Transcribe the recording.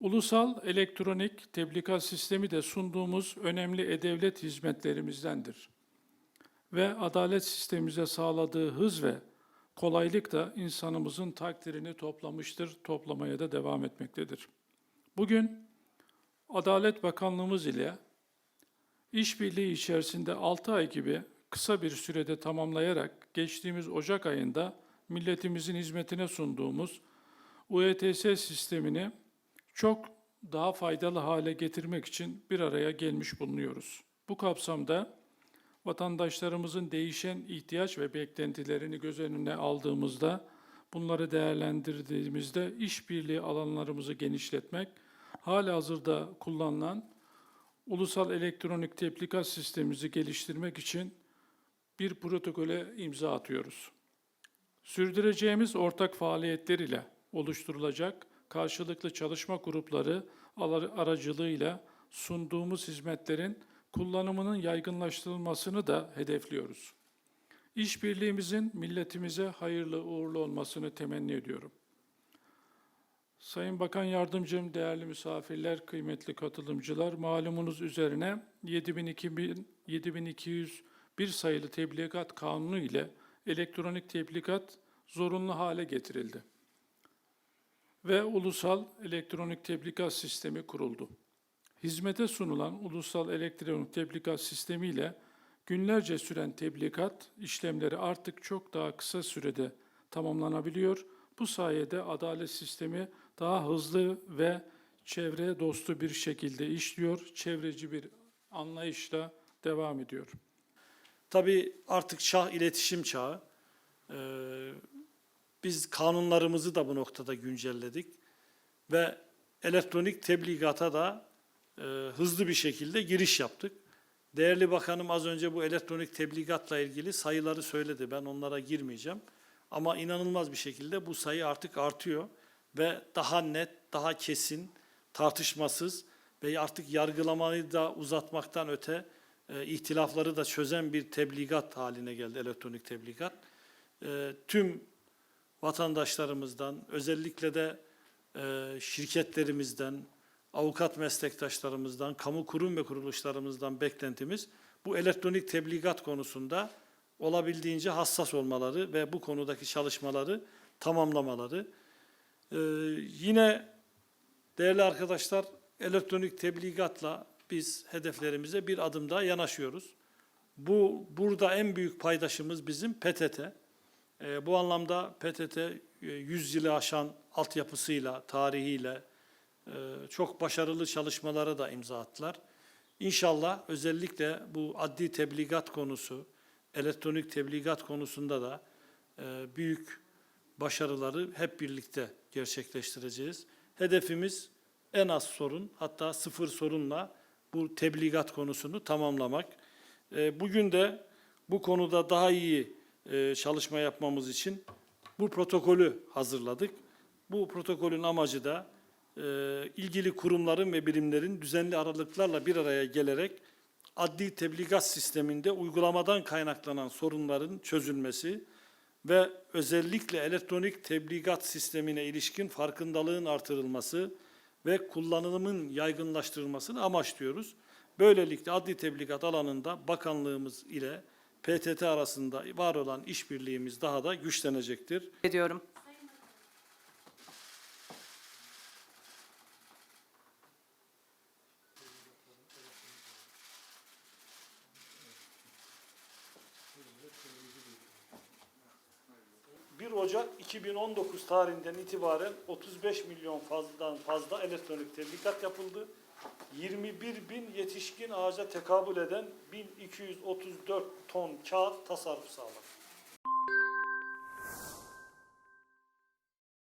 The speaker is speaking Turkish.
Ulusal elektronik tebligat sistemi de sunduğumuz önemli e-devlet hizmetlerimizdendir. Ve adalet sistemimize sağladığı hız ve kolaylık da insanımızın takdirini toplamıştır, toplamaya da devam etmektedir. Bugün Adalet Bakanlığımız ile işbirliği içerisinde 6 ay gibi kısa bir sürede tamamlayarak geçtiğimiz Ocak ayında milletimizin hizmetine sunduğumuz UETS sistemini çok daha faydalı hale getirmek için bir araya gelmiş bulunuyoruz. Bu kapsamda vatandaşlarımızın değişen ihtiyaç ve beklentilerini göz önüne aldığımızda, bunları değerlendirdiğimizde işbirliği alanlarımızı genişletmek, halihazırda kullanılan ulusal elektronik tebligat sistemimizi geliştirmek için bir protokole imza atıyoruz. Sürdüreceğimiz ortak faaliyetler ile oluşturulacak karşılıklı çalışma grupları aracılığıyla sunduğumuz hizmetlerin kullanımının yaygınlaştırılmasını da hedefliyoruz. İşbirliğimizin milletimize hayırlı uğurlu olmasını temenni ediyorum. Sayın Bakan Yardımcım, değerli misafirler, kıymetli katılımcılar, malumunuz üzerine 7000 7201 sayılı tebligat kanunu ile elektronik tebligat zorunlu hale getirildi ve ulusal elektronik tebligat sistemi kuruldu. Hizmete sunulan ulusal elektronik tebligat sistemi ile günlerce süren tebligat işlemleri artık çok daha kısa sürede tamamlanabiliyor. Bu sayede adalet sistemi daha hızlı ve çevre dostu bir şekilde işliyor, çevreci bir anlayışla devam ediyor. Tabii artık çağ iletişim çağı. Biz kanunlarımızı da bu noktada güncelledik ve elektronik tebligata da e, hızlı bir şekilde giriş yaptık. Değerli Bakanım az önce bu elektronik tebligatla ilgili sayıları söyledi. Ben onlara girmeyeceğim. Ama inanılmaz bir şekilde bu sayı artık artıyor ve daha net, daha kesin, tartışmasız ve artık yargılamayı da uzatmaktan öte e, ihtilafları da çözen bir tebligat haline geldi elektronik tebligat. E, tüm vatandaşlarımızdan özellikle de e, şirketlerimizden, avukat meslektaşlarımızdan, kamu kurum ve kuruluşlarımızdan beklentimiz bu elektronik tebligat konusunda olabildiğince hassas olmaları ve bu konudaki çalışmaları tamamlamaları. E, yine değerli arkadaşlar elektronik tebligatla biz hedeflerimize bir adım daha yanaşıyoruz. Bu burada en büyük paydaşımız bizim PTT. E, bu anlamda PTT e, 100 yılı aşan altyapısıyla, tarihiyle e, çok başarılı çalışmalara da imza attılar. İnşallah özellikle bu adli tebligat konusu, elektronik tebligat konusunda da e, büyük başarıları hep birlikte gerçekleştireceğiz. Hedefimiz en az sorun hatta sıfır sorunla bu tebligat konusunu tamamlamak. E, Bugün de bu konuda daha iyi e, çalışma yapmamız için bu protokolü hazırladık. Bu protokolün amacı da e, ilgili kurumların ve birimlerin düzenli aralıklarla bir araya gelerek adli tebligat sisteminde uygulamadan kaynaklanan sorunların çözülmesi ve özellikle elektronik tebligat sistemine ilişkin farkındalığın artırılması ve kullanımın yaygınlaştırılmasını amaçlıyoruz. Böylelikle adli tebligat alanında bakanlığımız ile PTT arasında var olan işbirliğimiz daha da güçlenecektir. ediyorum. ...1 Ocak 2019 tarihinden itibaren 35 milyon fazladan fazla elektronik tebligat yapıldı. 21 bin yetişkin ağaca tekabül eden 1234 ton kağıt tasarruf sağladı.